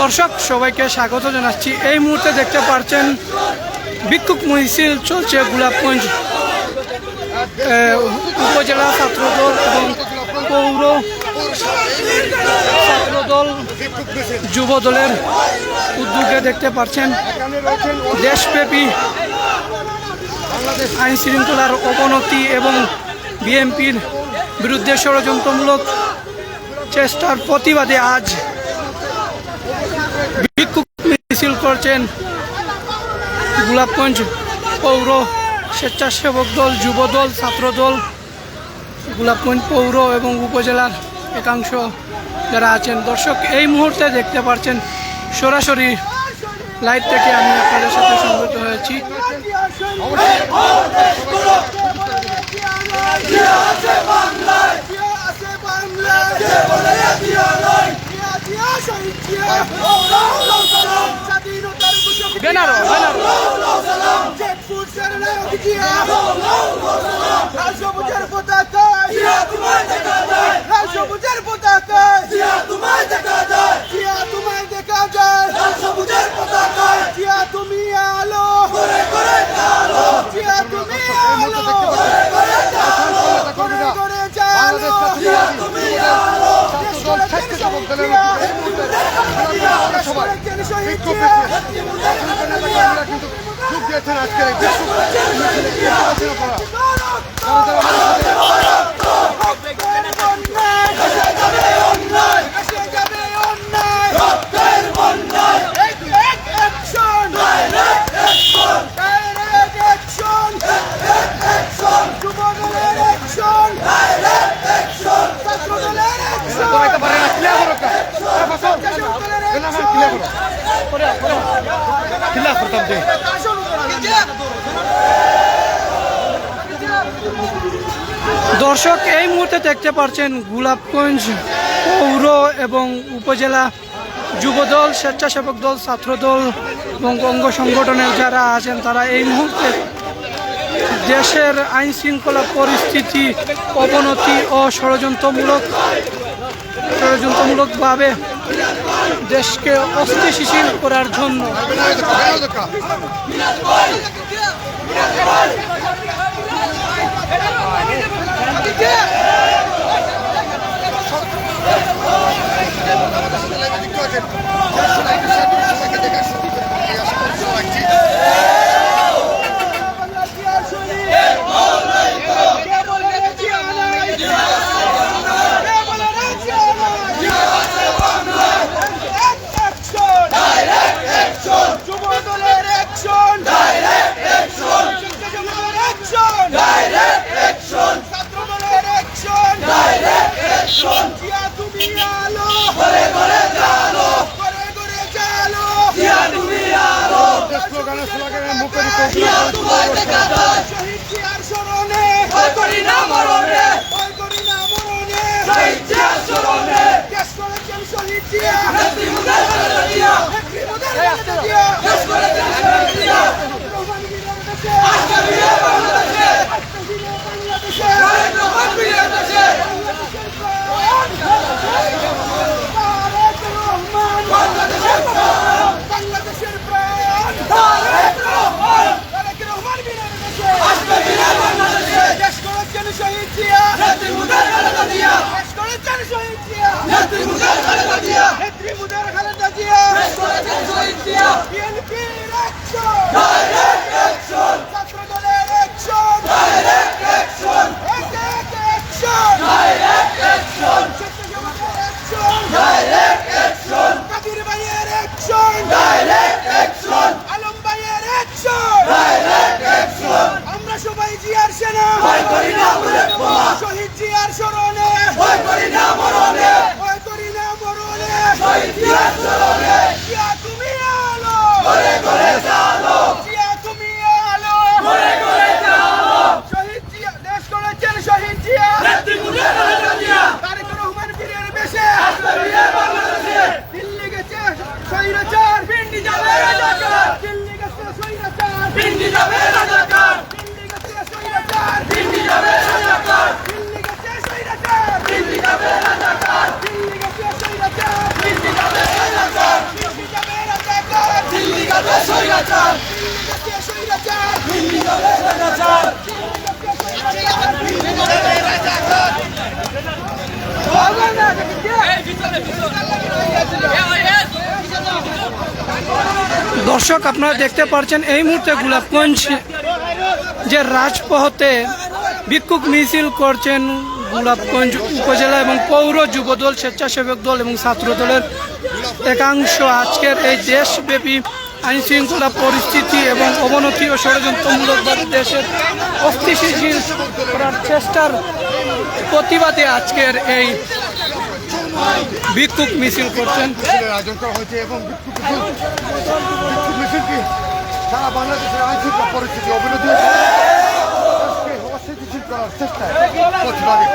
দর্শক, সবাইকে স্বাগত জানাচ্ছি। এই মুহূর্তে দেখতে পাচ্ছেন বিক্ষোভ মিছিল চলছে গোলাপগঞ্জ উপজেলা ছাত্রদল এবং পৌর ছাত্রদল যুব দলের উদ্যোগে দেখতে পাচ্ছেন দেশব্যাপী বাংলাদেশ আইন শৃঙ্খলার অবনতি এবং বিএনপির বিরুদ্ধে ষড়যন্ত্রমূলক চেষ্টার প্রতিবাদে আজ বিক্ষোভ মিছিল করছেন গোলাপগঞ্জ পৌর স্বেচ্ছাসেবক দল যুব দল ছাত্রদল, গোলাপগঞ্জ পৌর এবং উপজেলার একাংশ যারা আছেন। দর্শক, এই মুহূর্তে দেখতে পাচ্ছেন সরাসরি লাইভ থেকে আমি আপনাদের সাথে সংগত হয়েছি। বেনারো বেনারো। সবুজের পতাকায় যায় সবুজের পতাকায় তুমি আলো করে করে আলো তুমি আলো করে করে আলো করে করে বাংলাদেশ জালো তুমি আলো যোগ দিয়েছেন আজকের এই বিক্ষোভ মিছিলে কি বলছেন আপনারা যারা যারা আমাদের সাথে তোমাকে পারে না ক্লিয়ার করো কা ফসল না না ক্লিয়ার করো ক্লিয়ার করতাম যে দর্শক, এই মুহূর্তে দেখতে পাচ্ছেন গোলাপগঞ্জ পৌর এবং উপজেলা যুবদল, স্বেচ্ছাসেবক দল, ছাত্রদল এবং অঙ্গ সংগঠনের যারা আছেন, তারা এই মুহূর্তে দেশের আইন শৃঙ্খলা পরিস্থিতি, অবনতি ও ষড়যন্ত্রমূলক, ষড়যন্ত্রমূলকভাবে দেশকে অস্থিতিশীল করার জন্য অ্যাকশন ডাইরেক্ট অ্যাকশন যুবদলের অ্যাকশন ডাইরেক্ট অ্যাকশন ছাত্রদলের অ্যাকশন ডাইরেক্ট অ্যাকশন জিয়া তুমি আলো করে করে জালো করে করে জালো জিয়া তুমি আলো স্লোগানের স্লোগানের মুখে জিয়া তোমায় দেখা যায় শহীদ জিয়ার স্মরণে ভয় করি না মরণে ভয় করি না মরণে শহীদ জিয়ার স্মরণে দেশ করেছেন শহীদ জিয়া নেত্রী মুদার খালেদা জিয়া নেত্রী মুদার খালেদা জিয়া দেশ করেছেন শহীদ জিয়া রহমান বীরের দেশে আজকে বীরের বাংলাদেশে আজকে বীরের বাংলাদেশে নরেন্দ্র মোদী বীরের দেশে বাংলাদেশের প্রাণ বাংলাদেশের প্রাণ তারেক রহমান তারেক রহমান বীরের দেশে আজকে বীরের বাংলাদেশে দেশ করেছেন শহীদ জিয়া নেত্রী মুদার খালেদা জিয়া দেশ করেছেন শহীদ জিয়া নেত্রী মুদার খালেদা জিয়া নেত্রী মুদার খালেদা জিয়া দেশ করেছেন শহীদ জিয়া বিএনপির অ্যাকশন ডাইরেক্ট অ্যাকশন ছাত্রদলের অ্যাকশন ডাইরেক্ট অ্যাকশন এক এক অ্যাকশন ডাইরেক্ট অ্যাকশন স্বেচ্ছাসেবকের অ্যাকশন ডাইরেক্ট অ্যাকশন কাদির ভাইয়ের অ্যাকশন ডাইরেক্ট অ্যাকশন আলম ভাইয়ের অ্যাকশন ডাইরেক্ট অ্যাকশন আমরা সবাই জিয়ার সেনা ভয় করি না বুলেট বোমা শহীদ জিয়ার স্মরণে ভয় করি না মরণে ভয় করি না মরণে শহীদ জিয়ার স্মরণে জিয়া তুমি আলো করে করে চালো স্বৈরাচার দিল্লি যাবে রাজাকার দিল্লি গেছে স্বৈরাচার দিল্লি যাবে রাজাকার দিল্লি গেছে স্বৈরাচার দিল্লি যাবে রাজাকার দিল্লি গেছে স্বৈরাচার দিল্লি যাবে রাজাকার দিল্লি যাবে রাজাকার দিল্লি যাবে স্বৈরাচার। দিল্লি স্বৈরাচার। দর্শক আপনারা দেখতে পাচ্ছেন এই মুহূর্তে গোলাপগঞ্জ যে রাজপথে বিক্ষোভ মিছিল করছেন গোলাপগঞ্জ উপজেলা এবং পৌর যুবদল স্বেচ্ছাসেবক দল এবং ছাত্র দলের একাংশ। আজকের এই দেশব্যাপী আইন শৃঙ্খলা পরিস্থিতি এবং অবনতি ও ষড়যন্ত্রমূলকভাবে দেশের অস্থিতিশীল করার চেষ্টার প্রতিবাদে আজকের এই বিক্ষোভ মিছিল করছেন। সারা বাংলাদেশের আইন পরিস্থিতি অবনতি অস্থিতিশীল করার প্রতিবাদী।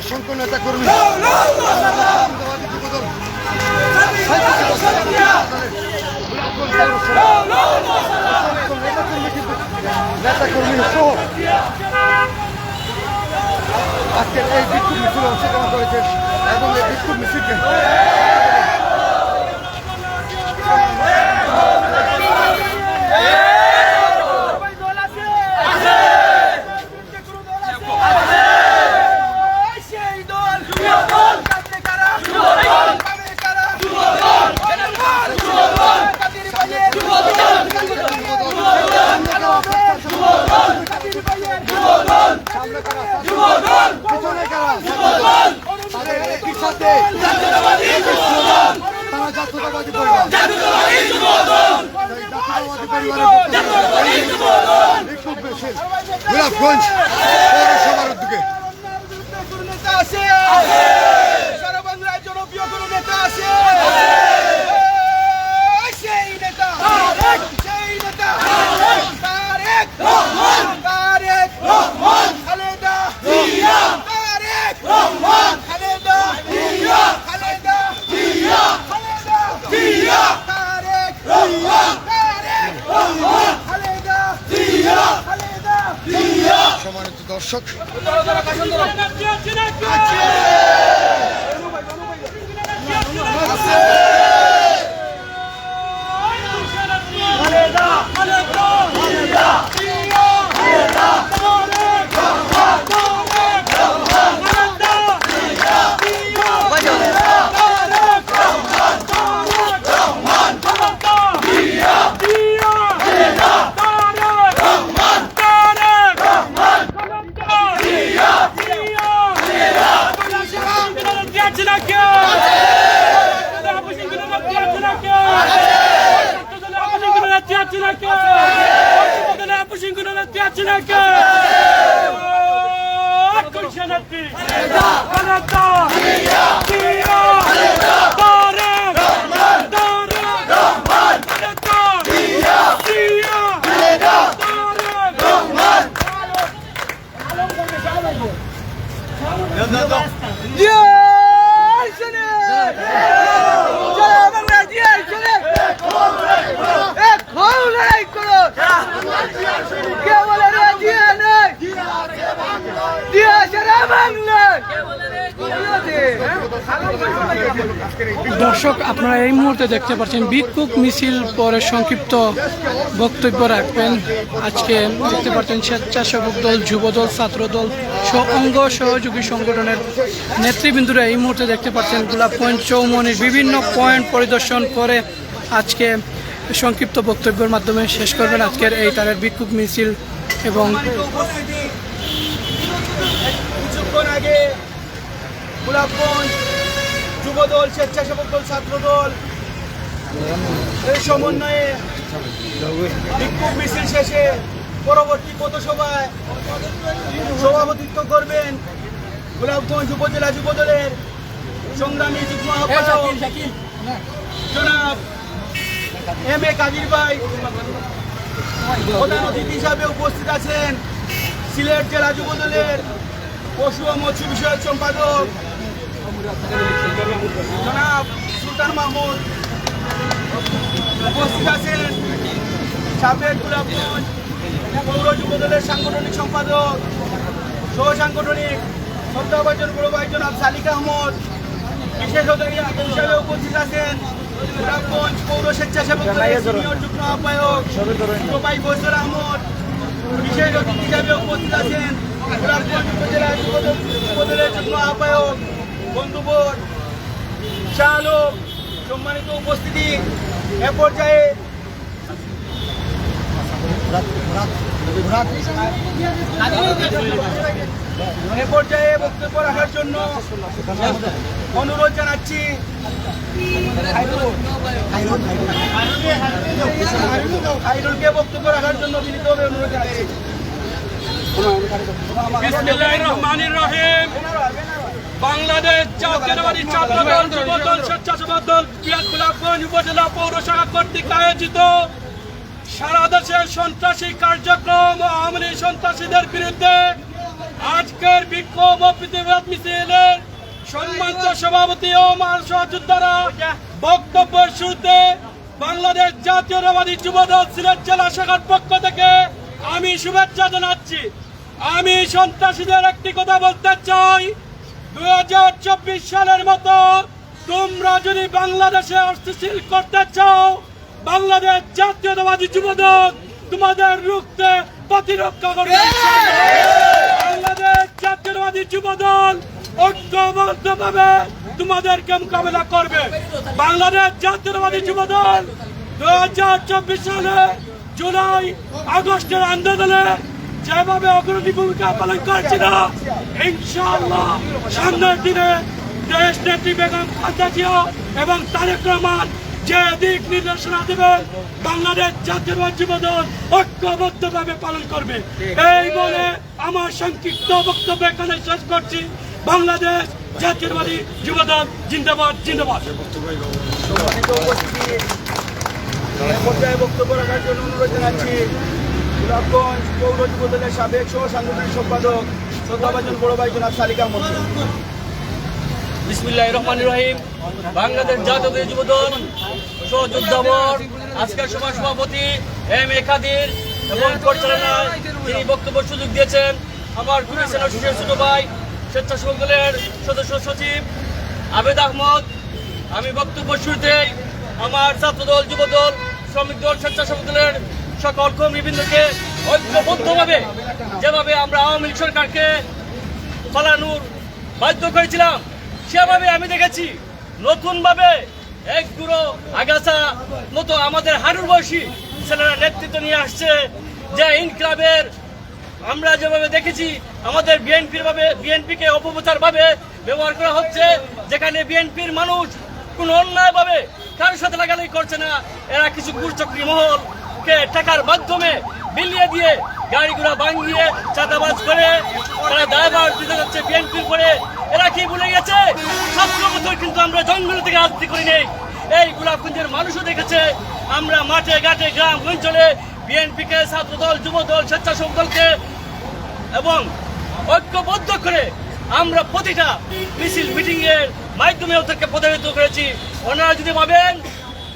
অসংখ্য নেতা কর্মী। নেতা কর্মী সহ আজকের এই বিক্ষোভ মিছিলে অংশগ্রহণ করেছেন এবং এই বিক্ষোভ মিছিলকে সেই দল যুবদল কাটে কারা যুবদল কাটে কারা যুবদল যুবদল কাদের বাইয়ে যুবদল কাদের বাইয়ে যুবদল কাদের বাইয়ে যুবদল সামনে কারা যুবদল পিছনে কারা যুবদল তাদের একই সাথে জাতীয়তাবাদী যুবদল তারা জাতীয়তাবাদী পরিবার জাতীয়তাবাদী যুবদল সেই জাতীয়তাবাদী পরিবারের বিক্ষোভ মিছিল গোলাপগঞ্জ পৌরসভার উদ্যোগে নেতা আছে সারা বাংলায় জনপ্রিয় কোন নেতা আছে সেই নেতা সেই নেতা তারেক রহমান তারেক রহমান খালেদা জিয়া তারেক রহমান খালেদা জিয়া খালেদা জিয়া খালেদা জিয়া তারেক রহমান তারেক রহমান খালেদা জিয়া খালেদা জিয়া সম্মানিত দর্শক দর্শক। মুহূর্তে দেখতে পাচ্ছেন। বিক্ষোভ মিছিল পরে সংক্ষিপ্ত বক্তব্য রাখবেন। আজকে দেখতে পাচ্ছেন স্বেচ্ছাসেবক দল, যুবদল, ছাত্রদল সহ অঙ্গ সহযোগী সংগঠনের নেতৃবৃন্দরা এই মুহূর্তে দেখতে পাচ্ছেন গোলাপ পয়েন্ট চৌমনির বিভিন্ন পয়েন্ট পরিদর্শন করে আজকে সংক্ষিপ্ত বক্তব্যের মাধ্যমে শেষ করবেন আজকের এই তারের বিক্ষোভ মিছিল এবং গোলাপগঞ্জ যুবদল, স্বেচ্ছাসেবক দল, ছাত্রদল এই সমন্বয়ে বিক্ষোভ মিছিল শেষে পরবর্তী পথসভায় সভাপতিত্ব করবেন গোলাপগঞ্জ উপজেলা যুবদলের সংগ্রামী যুগ্ম আহ্বায়ক জনাব এম এ কাদির ভাই। প্রধান অতিথি হিসাবে উপস্থিত আছেন সিলেট জেলা যুবদলের পশু ও মৎস্য বিষয়ক সম্পাদক জনাব সুলতান মাহমুদ। উপস্থিত আছেন সাবেক গোলাপগঞ্জ পৌর যুবদলের সাংগঠনিক সম্পাদক সহ সাংগঠনিক শ্রদ্ধাভাজন বড় ভাই জনাব সালিক আহমদ বিশেষ অতিথি হিসাবে উপস্থিত আছেন গোলাপগঞ্জ পৌর স্বেচ্ছাসেবক যুগ্ম আহ্বায়ক ছোট ভাই ফজল আহমদ বিশেষ অতিথি হিসাবে উপস্থিত আছেন গোলাপগঞ্জ উপজেলা যুবদল যুবদলের যুগ্ম আহ্বায়ক বন্ধুবোধ শাহ আলম সম্মানিত উপস্থিতি এ পর্যায়ে এ পর্যায়ে বক্তব্য রাখার জন্য অনুরোধ জানাচ্ছি। খাইরুলকে বক্তব্য রাখার জন্য বিনীতভাবে অনুরোধ জানাচ্ছি। রহিম। বাংলাদেশ জাতীয়তাবাদী ছাত্র দল, যুব দল, স্বেচ্ছাসেবক দল পিয়াজ উপজেলা পৌরসভা কর্তৃক আয়োজিত সারা দেশের সন্ত্রাসী কার্যক্রম ও লীগ সন্ত্রাসীদের বিরুদ্ধে আজকের বিক্ষোভ ও প্রতিবাদ মিছিলের সম্মানিত সভাপতি ও মহাসহযোদ্ধারা বক্তব্যের শুরুতে বাংলাদেশ জাতীয়তাবাদী যুবদল সিলেট জেলা শাখার পক্ষ থেকে আমি শুভেচ্ছা জানাচ্ছি। আমি সন্ত্রাসীদের একটি কথা বলতে চাই। দুই হাজার চব্বিশ সালের মতো তোমরা যদি বাংলাদেশে অস্থিতিশীল করতে চাও, বাংলাদেশ জাতীয়তাবাদী যুবদল তোমাদের রুখতে প্রতিরক্ষা করবে। বাংলাদেশ জাতীয়তাবাদী যুবদল ঐক্যবদ্ধভাবে তোমাদেরকে মোকাবেলা করবে। বাংলাদেশ জাতীয়তাবাদী যুবদল দু হাজার চব্বিশ সালে জুলাই আগস্টের আন্দোলনে যেভাবে অগ্রণী ভূমিকা পালন করছিল, ইনশাআল্লাহ সামনের দিনে দেশ নেত্রী বেগম জিয়া এবং তারেক রহমান যে দিক নির্দেশনা দেবেন, বাংলাদেশ জাতীয়তাবাদী যুবদল ঐক্যবদ্ধভাবে পালন করবে। এই বলে আমার সংক্ষিপ্ত বক্তব্য এখানে শেষ করছি। বাংলাদেশ জাতীয়তাবাদী যুবদল জিন্দাবাদ জিন্দাবাদ। বক্তব্য রাখার জন্য অনুরোধ জানাচ্ছি গোলাপগঞ্জ পৌর যুবদলের সাবেক সহ সাংগঠনিক সম্পাদক শ্রদ্ধাভাজন বড় ভাই জনাব সালিক আহমদ বিসমিল্লাহ রহমান রহিম। বাংলাদেশ জাতীয় যুবদল সহযোদ্ধাবর আজকের সভা সভাপতি এম এ কাদির এবং পরিচালনায় তিনি বক্তব্য সুযোগ দিয়েছেন আমার খুবই সেনাশিসের ছোট ভাই স্বেচ্ছাসেবক দলের সদস্য সচিব আবেদ আহমদ। আমি বক্তব্য শুরুতেই আমার ছাত্রদল, যুবদল, শ্রমিক দল স্বেচ্ছাসেবক দলের সকল কর্মীবৃন্দকে ঐক্যবদ্ধভাবে যেভাবে আমরা আওয়ামী লীগ সরকারকে পালানোর বাধ্য করেছিলাম, সেভাবে আমি দেখেছি নতুনভাবে এক গুঁড়ো আগাছা মতো আমাদের হারুর বয়সী ছেলেরা নেতৃত্ব নিয়ে আসছে। যে ইনক্লাবের আমরা যেভাবে দেখেছি, আমাদের বিএনপির ভাবে, বিএনপিকে অপপ্রচার ভাবে ব্যবহার করা হচ্ছে, যেখানে বিএনপির মানুষ কোনো অন্যায়ভাবে কারোর সাথে লাগালাগি করছে না, এরা কিছু গুরচক্রী মহলকে টাকার মাধ্যমে বিলিয়ে দিয়ে গাড়িগুলো ভাঙিয়ে চাঁদাবাজ করে, তারা দায়ভার দিতে যাচ্ছে বিএনপির করে এরা কি ভুলে গেছে? সতেরো কিন্তু আমরা জঙ্গল থেকে রাজনীতি করি নেই। এই গোলাপগঞ্জের মানুষও দেখেছে, আমরা মাঠে, ঘাটে, গ্রাম, অঞ্চলে বিএনপিকে ছাত্রদল, যুবদল, স্বেচ্ছাসেবক দলকে এবং ঐক্যবদ্ধ করে আমরা প্রতিটা মিছিল মিটিং এর মাধ্যমে ওদেরকে প্রতিনিধিত্ব করেছি। ওনারা যদি ভাবেন,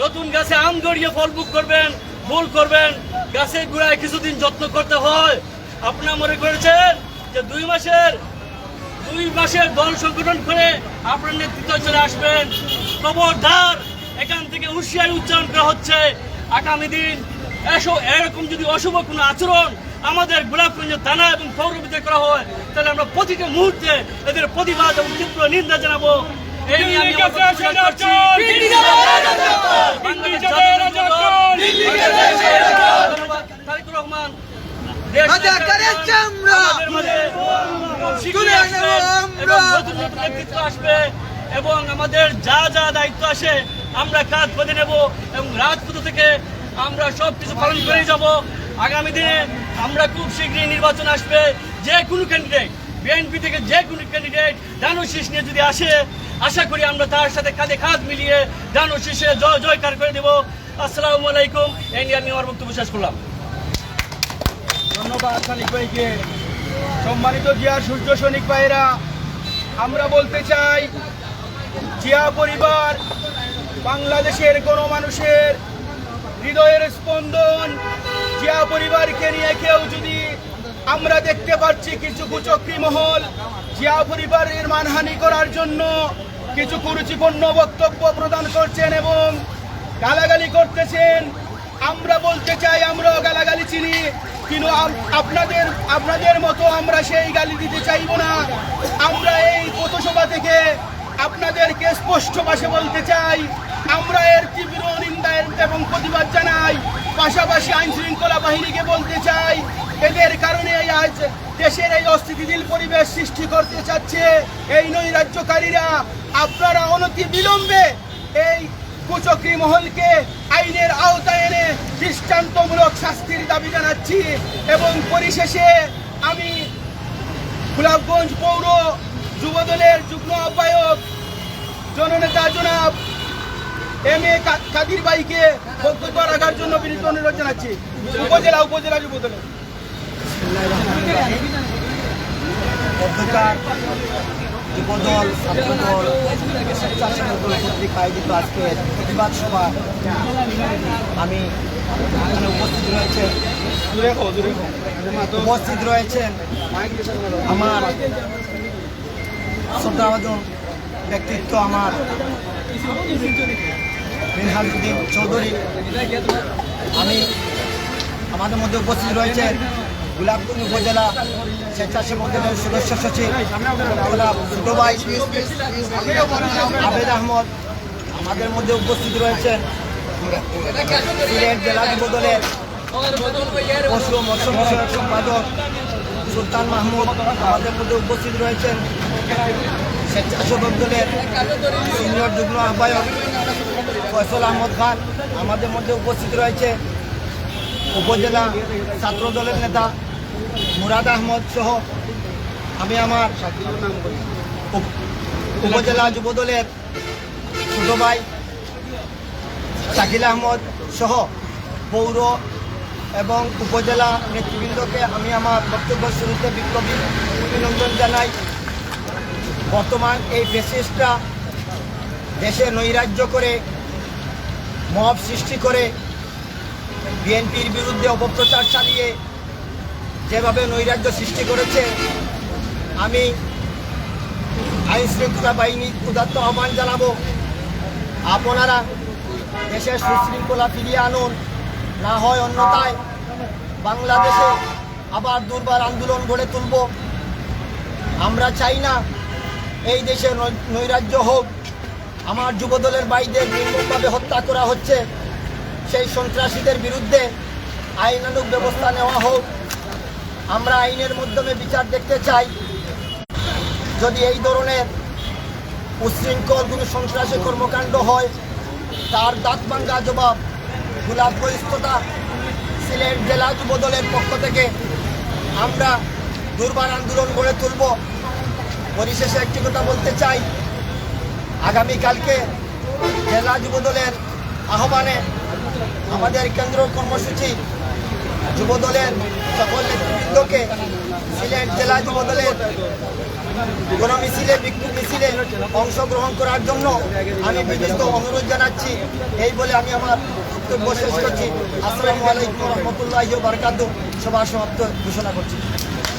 নতুন গাছে আম গড়িয়ে ফল বুক করবেন ফুল করবেন। গাছের গুড়ায় কিছুদিন যত্ন করতে হয়। আপনারা মনে করেছেন যে দুই মাসের দুই মাসের দল সংগঠন করে আপনার নেতৃত্ব চলে আসবেন। খবরদার, এখান থেকে হুঁশিয়ারি উচ্চারণ করা হচ্ছে। আগামী দিন এসো, এরকম যদি অশুভ কোনো আচরণ আমাদের গোলাপগঞ্জ থানা এবং পৌরবিতে করা হয়, তাহলে আমরা প্রতিটা মুহূর্তে এদের প্রতিবাদ এবং তীব্র নিন্দা জানাব। রহমান এবং আমাদের যা যা দায়িত্ব আসে আমরা কাজ বেঁধে নেব এবং রাজপথ থেকে আমরা সব কিছু পালন করে যাব আগামী দিনে আমরা খুব শীঘ্রই নির্বাচন আসবে। যে কোনো ক্যান্ডিডেট বিএনপি থেকে যে কোনো ক্যান্ডিডেট ডানো শীষ নিয়ে যদি আসে, আশা করি আমরা তার সাথে কাঁধে কাঁধ মিলিয়ে ডানো শীষে জয় জয়কার করে দেব। আসসালামু আলাইকুম। এই নিয়ে আমি আমার বক্তব্য শেষ করলাম। ধন্যবাদ সৈনিক ভাইকে। সম্মানিত জিয়া সূর্য সৈনিক ভাইরা আমরা বলতে চাই, জিয়া পরিবার বাংলাদেশের কোনো মানুষের হৃদয়ের স্পন্দন, জিয়া পরিবারকে নিয়ে কেউ যদি আমরা দেখতে পাচ্ছি কিছু কুচক্রী মহল জিয়া পরিবারের মানহানি করার জন্য কিছু কুরুচিপূর্ণ বক্তব্য প্রদান করছেন এবং গালাগালি করতেছেন। আমরা বলতে চাই, আমরাও গালাগালি চিনি, কিন্তু আপনাদের আপনাদের মতো আমরা সেই গালি দিতে চাইব না। আমরা এই পথসভা থেকে আপনাদেরকে স্পষ্ট ভাষে বলতে চাই, আমরা এর তীব্র নিন্দা এবং প্রতিবাদ জানাই। পাশাপাশি আইন শৃঙ্খলা বাহিনীকে বলতে চাই এদের কারণে আজ দেশের এই অস্থিতিশীল পরিবেশ সৃষ্টি করতে চাচ্ছে এই নৈরাজ্যকারীরা। আপনারা অনতি বিলম্বে এই কুচক্রী মহলকে আইনের আওতায় এনে দৃষ্টান্তমূলক শাস্তির দাবি জানাচ্ছি এবং পরিশেষে আমি গোলাপগঞ্জ পৌর যুবদলের যুগ্ম আহ্বায়ক জননেতা জনাব এম এ কাদির ভাইকে বক্তব্য রাখার জন্য বিনীত অনুরোধ জানাচ্ছি। উপজেলা উপজেলা যুবদলের। অধ্যকার যুবদল, ছাত্রদল স্বেচ্ছাসেবক দল কর্তৃক আয়োজিত আজকে প্রতিবাদ সভা। আমি এখানে উপস্থিত রয়েছেন উপস্থিত রয়েছেন আমার শ্রদ্ধাভাজন ব্যক্তিত্ব আমার মিনহাজুদ্দিন চৌধুরী। আমি আমাদের মধ্যে উপস্থিত রয়েছেন গোলাপগঞ্জ উপজেলা স্বেচ্ছাসেবক দলের সদস্য সচিব গোলাপ আবেদ আহমদ আমাদের মধ্যে উপস্থিত রয়েছেন। জেলা যুব দলের পশু মৎস্য বিষয়ক সম্পাদক সুলতান মাহমুদ আমাদের মধ্যে উপস্থিত রয়েছেন। স্বেচ্ছাসেবক দলের সিনিয়র যুগ্ম আহ্বায়ক ফয়সল আহমদ খান আমাদের মধ্যে উপস্থিত রয়েছে। উপজেলা ছাত্র দলের নেতা মুরাদ আহমদ সহ আমি আমার উপজেলা যুবদলের ছোট ভাই শাকিল আহমদ সহ পৌর এবং উপজেলা নেতৃবৃন্দকে আমি আমার বক্তব্য শুরুতে বিপ্লবী অভিনন্দন জানাই। বর্তমান এই ফেসিসটা দেশে নৈরাজ্য করে, মব সৃষ্টি করে, বিএনপির বিরুদ্ধে অপপ্রচার চালিয়ে যেভাবে নৈরাজ্য সৃষ্টি করেছে, আমি আইন শৃঙ্খলা বাহিনী উদাত্ত আহ্বান জানাব। আপনারা দেশের সুশৃঙ্খলা ফিরিয়ে আনুন, না হয় অন্যথায় বাংলাদেশে আবার দুর্বার আন্দোলন গড়ে তুলব। আমরা চাই না এই দেশে নৈরাজ্য হোক। আমার যুবদলের বাইদের নির্মমভাবে হত্যা করা হচ্ছে। সেই সন্ত্রাসীদের বিরুদ্ধে আইনানুগ ব্যবস্থা নেওয়া হোক। আমরা আইনের মাধ্যমে বিচার দেখতে চাই। যদি এই ধরনের উশৃঙ্খল কোনো সন্ত্রাসী কর্মকাণ্ড হয়, তার দাঁত ভাঙ্গা জবাব তথা সিলেট জেলা যুবদলের পক্ষ থেকে আমরা দুর্বার আন্দোলন গড়ে তুলব। পরিশেষে একটি কথা বলতে চাই। আগামীকালকে জেলা যুবদলের আহ্বানে আমাদের কেন্দ্র কর্মসূচি যুব দলের সকল নেতৃবৃন্দকে সিলেট জেলা যুব দলের কোন মিছিলে, বিক্ষোভ মিছিলে অংশগ্রহণ করার জন্য আমি বিনীত অনুরোধ জানাচ্ছি। এই বলে আমি আমার বক্তব্য শেষ করছি। আসসালামু আলাইকুম রহমতুল্লাহ বারকাত সভা সমাপ্ত ঘোষণা করছি।